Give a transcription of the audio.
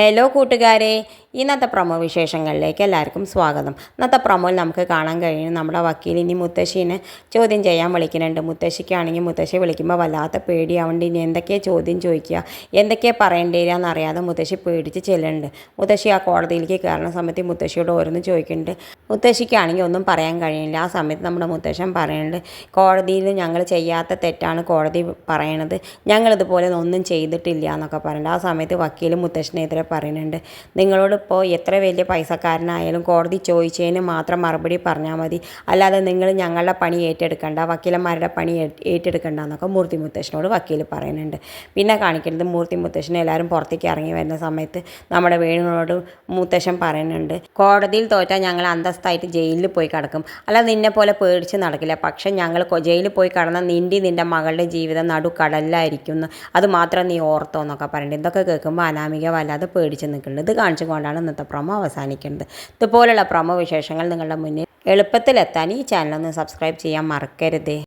Hello കൂട്ടുകാരെ. ഇന്നത്തെ promo വിശേഷങ്ങളിലേക്ക് എല്ലാവർക്കും സ്വാഗതം. ഇന്നത്തെ പ്രൊമോയിൽ നമുക്ക് കാണാൻ കഴിയും നമ്മുടെ വക്കീൽ ഇനി മുത്തശ്ശീനെ ചോദ്യം ചെയ്യാൻ വിളിക്കുന്നുണ്ട്. മുത്തശ്ശിക്കാണെങ്കിൽ മുത്തശ്ശി വിളിക്കുമ്പോൾ വല്ലാത്ത പേടിയാവുന്നുണ്ട് ഇനി എന്തൊക്കെയാണ് ചോദ്യം ചോദിക്കുക? എന്തൊക്കെയാണ് പറയേണ്ടതെന്ന് അറിയാതെ മുത്തശ്ശി പേടിച്ച് ചെല്ലുന്നുണ്ട്. മുത്തശ്ശി ആ കോടതിയിലേക്ക് കയറുന്ന സമയത്ത് മുത്തശ്ശിയോട് ഓരോന്ന് ചോദിക്കുന്നുണ്ട്. മുത്തശ്ശിക്കാണെങ്കിൽ ഒന്നും പറയാൻ കഴിയില്ല. ആ സമയത്ത് നമ്മുടെ മുത്തശ്ശൻ പറയുന്നുണ്ട് കോടതിയിൽ ഞങ്ങൾ ചെയ്യാത്ത തെറ്റാണ് കോടതി പറയണത്. ഞങ്ങളിതുപോലെ ഒന്നും ചെയ്തിട്ടില്ല എന്നൊക്കെ പറയുന്നുണ്ട് ആ സമയത്ത് വക്കീൽ മുത്തശ്ശനെതിരെ പറയുന്നുണ്ട്. നിങ്ങളോടിപ്പോൾ എത്ര വലിയ പൈസക്കാരനായാലും കോടതി ചോദിച്ചതിന് മാത്രം മറുപടി പറഞ്ഞാൽ മതി. അല്ലാതെ നിങ്ങൾ ഞങ്ങളുടെ പണി ഏറ്റെടുക്കണ്ട വക്കീലന്മാരുടെ പണി ഏറ്റെടുക്കണ്ട എന്നൊക്കെ മൂർത്തി മുത്തശ്ശനോട് വക്കീൽ പറയുന്നുണ്ട്. പിന്നെ കാണിക്കുന്നത് മൂർത്തി മുത്തശ്ശനെ എല്ലാവരും പുറത്തേക്ക് ഇറങ്ങി വരുന്ന സമയത്ത് നമ്മുടെ വേണുവിനോട് മുത്തശ്ശൻ പറയുന്നുണ്ട് കോടതിയിൽ തോറ്റാൽ ഞങ്ങൾ അന്തസ്ഥായിട്ട് ജയിലിൽ പോയി കിടക്കും. അല്ലാതെ നിന്നെ പോലെ പേടിച്ച് നടക്കില്ല. പക്ഷേ ഞങ്ങൾ ജയിലിൽ പോയി കിടന്ന നിന്റെ നിന്റെ മകളുടെ ജീവിതം നടുക്കടലിലായിരിക്കും അത് മാത്രം നീ ഓർത്തോ എന്നൊക്കെ പറയുന്നുണ്ട്. ഇതൊക്കെ കേൾക്കുമ്പോൾ അനാമിക വല്ലാതെ പേടിച്ച് നിൽക്കുന്നുണ്ട്. ഇത് കാണിച്ചുകൊണ്ടാണ് ഇന്നത്തെ പ്രൊമോ അവസാനിക്കുന്നത്. ഇതുപോലുള്ള പ്രൊമോ വിശേഷങ്ങൾ നിങ്ങളുടെ മുന്നിൽ എളുപ്പത്തിലെത്താൻ ഈ ചാനലൊന്ന് സബ്സ്ക്രൈബ് ചെയ്യാൻ മറക്കരുതേ.